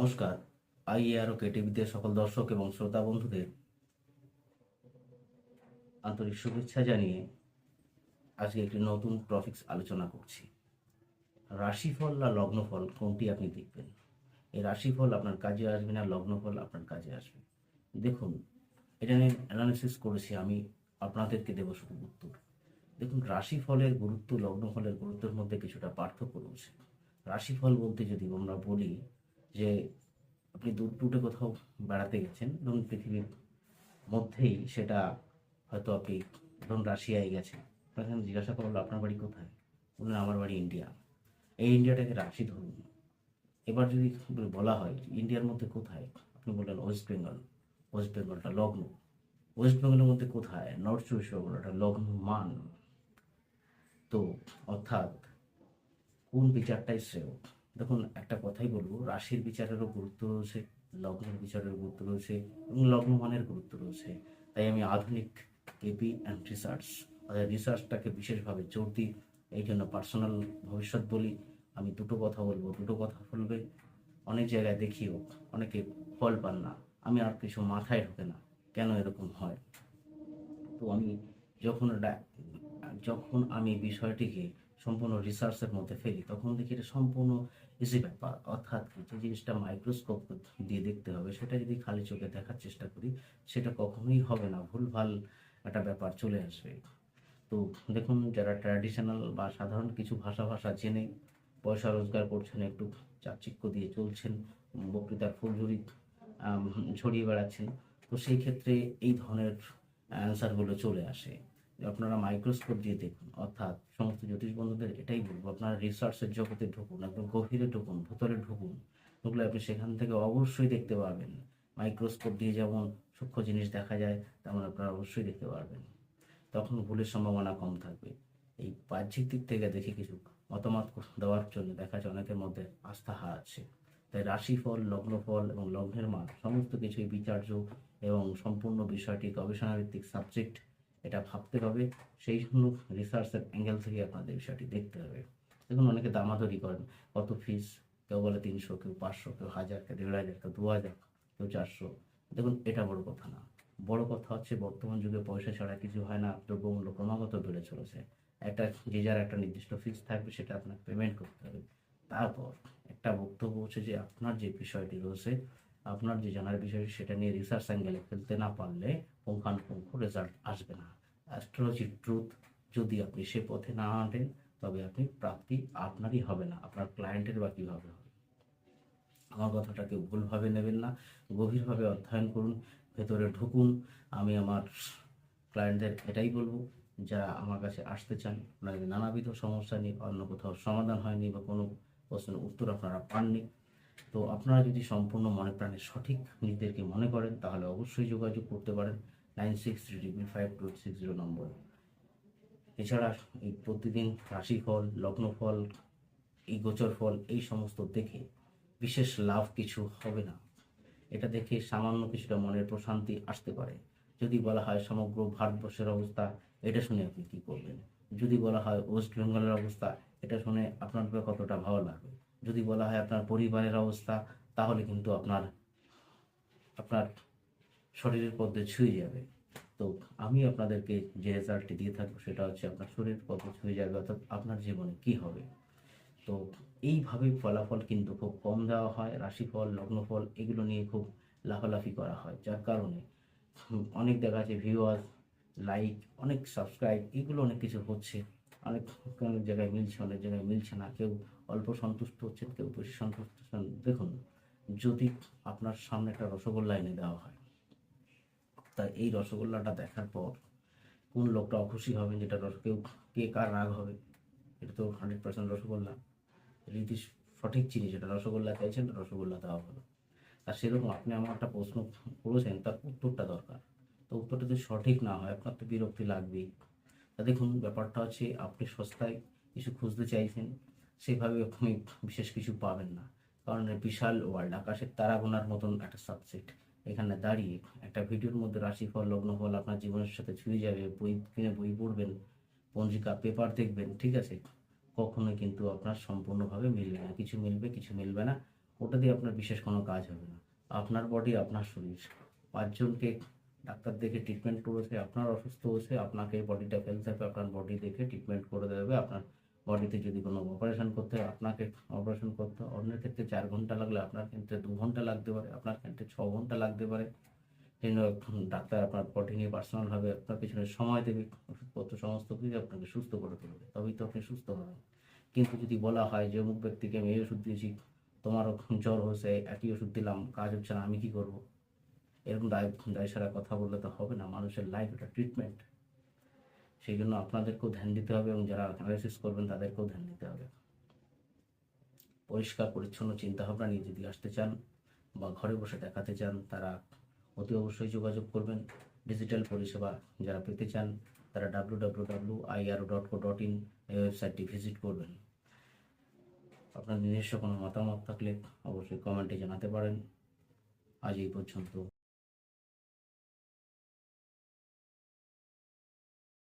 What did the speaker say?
নমস্কার। আই আরও কেটিভিতে সকল দর্শক এবং শ্রোতা বন্ধুদের আন্তরিক শুভেচ্ছা জানিয়ে আজকে একটি নতুন টপিক্স আলোচনা করছি। রাশিফল না লগ্নফল, কোনটি আপনি দেখবেন? এই রাশিফল আপনার কাজে আসবে না, লগ্নফল আপনার কাজে আসবে। দেখুন, এটা নিয়ে অ্যানালিসিস করেছি আমি, আপনাদেরকে দেব শুধু উত্তর। দেখুন, রাশিফলের গুরুত্ব, লগ্নফলের গুরুত্বের মধ্যে কিছুটা পার্থক্য রয়েছে। রাশিফল বলতে যদি আমরা বলি যে আপনি দূর টুটে কোথাও বেড়াতে গেছেন ধরুন পৃথিবীর মধ্যেই সেটা হয়তো আপনি ধরুন রাশিয়ায় গেছেন। আপনাকে জিজ্ঞাসা করল আপনার বাড়ি কোথায়? বললেন, আমার বাড়ি ইন্ডিয়া। এই ইন্ডিয়াটাকে রাশি ধরুন। এবার যদি বলা হয় ইন্ডিয়ার মধ্যে কোথায়, আপনি বললেন ওয়েস্ট বেঙ্গল। ওয়েস্ট বেঙ্গলটা লগ্ন। ওয়েস্ট বেঙ্গলের মধ্যে কোথায়? নর্থ চব্বিশ পরগনাটা লগ্ন মান। তো অর্থাৎ কোন বিচারটাই শ্রেয়? দেখুন, একটা কথাই বলব, রাশির বিচারেরও গুরুত্ব রয়েছে, লগ্নের বিচারের গুরুত্ব রয়েছে এবং লগ্ন মানের গুরুত্ব রয়েছে। তাই আমি আধুনিক কেপি অ্যান্ড রিসার্চ, অর্থাৎ রিসার্চটাকে বিশেষভাবে জোর দিই, এই জন্য পার্সোনাল ভবিষ্যৎ বলি, আমি দুটো কথা বলব, দুটো কথা বলবে, অনেক জায়গায় দেখিও, অনেকে ফল পান না, আমি আর কিছু মাথায় ঢোকে না, কেন এরকম হয়? তো আমি যখন যখন আমি বিষয়টিকে সম্পূর্ণ রিসার্চের মধ্যে ফেলি, তখন দেখি এটা সম্পূর্ণ ইজি ব্যাপার। অর্থাৎ যে জিনিসটা মাইক্রোস্কোপ দিয়ে দেখতে হবে, সেটা যদি খালি চোখে দেখার চেষ্টা করি, সেটা কখনোই হবে না, ভুলভাল একটা ব্যাপার চলে আসবে। তো দেখুন, যারা ট্র্যাডিশনাল বা সাধারণ কিছু ভাষা ভাষা জেনে, পয়সা রোজগার করছেন, একটু চাকচিক্য দিয়ে চলছেন, বক্তৃতার ফুলঝুরি ছড়িয়ে বেড়াচ্ছেন, তো সেই ক্ষেত্রে এই ধরনের অ্যান্সারগুলো চলে আসে। আপনারা মাইক্রোস্কোপ দিয়ে দেখুন, অর্থাৎ সমস্ত জ্যোতিষ বন্ধুদের এটাই বলব, আপনারা রিসার্চের জগতে ঢুকুন, একদম গভীরে ঢুকুন ভেতরে ঢুকুন, ঢুকলে আপনি সেখান থেকে অবশ্যই দেখতে পারবেন। মাইক্রোস্কোপ দিয়ে যেমন সূক্ষ্ম জিনিস দেখা যায়, তেমন আপনারা অবশ্যই দেখতে পারবেন। তখন ভুলের সম্ভাবনা কম থাকবে। এই বাহ্যিক দিক থেকে দেখে কিছু মতামত দেওয়ার জন্য দেখা যায় অনেকের মধ্যে আস্থা হারাচ্ছে। তাই রাশিফল, লগ্নফল এবং লগ্নের মান, সমস্ত কিছুই বিচার্য এবং সম্পূর্ণ বিষয়টি গবেষণাভিত্তিক সাবজেক্ট এটা ভাবতে হবে। সেই জন্য রিসার্চের অ্যাঙ্গেল থেকে আপনাদের বিষয়টি দেখতে হবে। দেখুন, অনেকে দামাদরি করেন। কত ফিস কেউ বলে তিনশো, কেউ পাঁচশো, কেউ হাজার, কেউ দেড় হাজার, কেউ দু হাজার, কেউ চারশো। দেখুন, এটা বড় কথা না। বড় কথা হচ্ছে, বর্তমান যুগে পয়সা ছাড়া কিছু হয় না। দ্রব্যমূল্য ক্রমাগত বেড়ে চলেছে। একটা, যে যার একটা নির্দিষ্ট ফিস থাকবে, সেটা আপনাকে পেমেন্ট করতে হবে। তারপর একটা বক্তব্য হচ্ছে যে, আপনার যে বিষয়টি রয়েছে আপনার যে জানার বিষয়, সেটা নিয়ে রিসার্চ অ্যাঙ্গেলে ফেলতে না পারলে পুঙ্খানুপুঙ্খ রেজাল্ট আসবে না। অ্যাস্ট্রোলজি ট্রুথ যদি আপনি সে পথে না হাঁটেন, তবে আপনি প্রাপ্তি আপনারই হবে না, আপনার ক্লায়েন্টের বা কীভাবে হবে। আমার কথাটাকে ভুলভাবে নেবেন না, গভীরভাবে অধ্যয়ন করুন, ভেতরে ঢুকুন। আমি আমার ক্লায়েন্টদের এটাই বলব, যারা আমার কাছে আসতে চান আপনাদের নানাবিধ সমস্যা নিয়ে, অন্য কোথাও সমাধান হয়নি বা কোনো প্রশ্নের উত্তর আপনারা পাননি তো আপনারা যদি সম্পূর্ণ মনে প্রাণে সঠিক নিজেদেরকে মনে করেন, তাহলে অবশ্যই যোগাযোগ করতে পারেন nine six three degree five two six zero number. এছাড়া এই প্রতিদিন রাশিফল, লগ্নফল, এই গোচর ফল, এই সমস্ত দেখে বিশেষ লাভ কিছু হবে না। এটা দেখে সামান্য কিছুটা মনের প্রশান্তি আসতে পারে। যদি বলা হয় সমগ্র ভারতবর্ষের অবস্থা, এটা শুনে আপনি কী করবেন? যদি বলা হয় ওয়েস্ট বেঙ্গলের অবস্থা, এটা শুনে আপনার কতটা ভালো লাগবে? যদি বলা হয় আপনার পরিবারের অবস্থা, তাহলে কিন্তু আপনার আপনার শরীরের পথে ছুঁয়ে যাবে। তো আমি আপনাদেরকে যে রেজাল্টটি দিয়ে থাকব, সেটা হচ্ছে আপনার শরীরের পথে ছুঁয়ে যাবে, অর্থাৎ আপনার জীবনে কি হবে। তো এইভাবে ফলাফল কিন্তু খুব কম দেওয়া হয়, রাশিফল, লগ্নফল, এগুলো নিয়ে খুব লাফালাফি করা হয়। যার কারণে অনেক দেখা যাচ্ছে ভিউয়ার্স লাইক অনেক সাবস্ক্রাইব এগুলো অনেক কিছু হচ্ছে। অনেক জায়গায় মিলছে, অনেক জায়গায় মিলছে না। কেউ অল্প সন্তুষ্ট হচ্ছেন, কেউ বেশি সন্তুষ্ট হচ্ছেন। দেখুন, যদি আপনার সামনে একটা রসগোল্লা এনে দেওয়া হয়, তা এই রসগোল্লাটা দেখার পর কোন লোকটা অখুশি হবে? যেটা রস, কেউ কে কার রাগ হবে? এটা তো হান্ড্রেড পার্সেন্ট রসগোল্লা। রীতি সঠিক জিনিস এটা রসগোল্লা চাইছেন রসগোল্লা দেওয়া হলো। আর সেরকম আপনি আমার একটা প্রশ্ন করেছেন, তার উত্তরটা দরকার। তো উত্তরটা যদি সঠিক না হয়, আপনার তো বিরক্তি লাগবেই। দেখুন, ব্যাপারটা হচ্ছে আপনি সস্তায় কিছু খুঁজতে চাইছেন, সেভাবে আপনি বিশেষ কিছু পাবেন না। কারণ বিশাল ওয়ার্ল্ড, আকাশের তারা গোনার মতন একটা সাবজেক্ট এখানে দাঁড়িয়ে একটা ভিডিওর মধ্যে রাশিফল, লগ্নফল আপনার জীবনের সাথে ছুঁয়ে যাবে, বই কিনে বই পড়বেন, পঞ্জিকা পেপার দেখবেন, ঠিক আছে? কখনোই কিন্তু আপনার সম্পূর্ণভাবে মিলবে না। কিছু মিলবে কিছু মিলবে না। ওটা দিয়ে আপনার বিশেষ কোনো কাজ হবে না। আপনার বডি আপনার শরীর। পাঁচজনকে ডাক্তার দেখে ট্রিটমেন্ট করেছে, আপনার অসুস্থ হয়েছে, আপনাকে বডিটা ফেলতে হবে আপনার বডি দেখে ট্রিটমেন্ট করে দেবে, আপনার বডিতে যদি কোনো অপারেশন করতে হয়, আপনাকে অপারেশন করতে অন্যের ক্ষেত্রে চার ঘণ্টা লাগলে আপনার ক্ষেত্রে দু ঘণ্টা লাগতে পারে, আপনার ক্ষেত্রে ছ ঘণ্টা লাগতে পারে। সেই জন্য ডাক্তার আপনার বডি নিয়ে পার্সোনালভাবে আপনার পিছনে সময় দেবে, ওষুধপত্র সমস্ত কিছু আপনাকে সুস্থ করে তুলবে, তবেই তো আপনি সুস্থ হবেন। কিন্তু যদি বলা হয় যে অমুক ব্যক্তিকে আমি এই ওষুধ দিয়েছি, তোমারও জ্বর হয়েছে, একই ওষুধ দিলাম, কাজ হচ্ছে না, আমি কি করব? এরকম দায় দায় সারা কথা বললে তো হবে না। মানুষের লাইফ এটা ট্রিটমেন্ট সেই জন্য আপনাদেরকেও ধ্যান দিতে হবে এবং যারা অ্যানালাইসিস করবেন তাদেরকেও ধ্যান দিতে হবে। পরিষ্কার, পরিচ্ছন্ন চিন্তাভাবনা নিয়ে যদি আসতে চান বা ঘরে বসে দেখাতে চান, তারা অতি অবশ্যই যোগাযোগ করবেন। ডিজিটাল পরিষেবা যারা পেতে চান, তারা W W W IRO dot co dot in এই ওয়েবসাইটটি ভিজিট করবেন। আপনার নিজস্ব কোনো মতামত থাকলে অবশ্যই কমেন্টে জানাতে পারেন। আজ এই পর্যন্ত।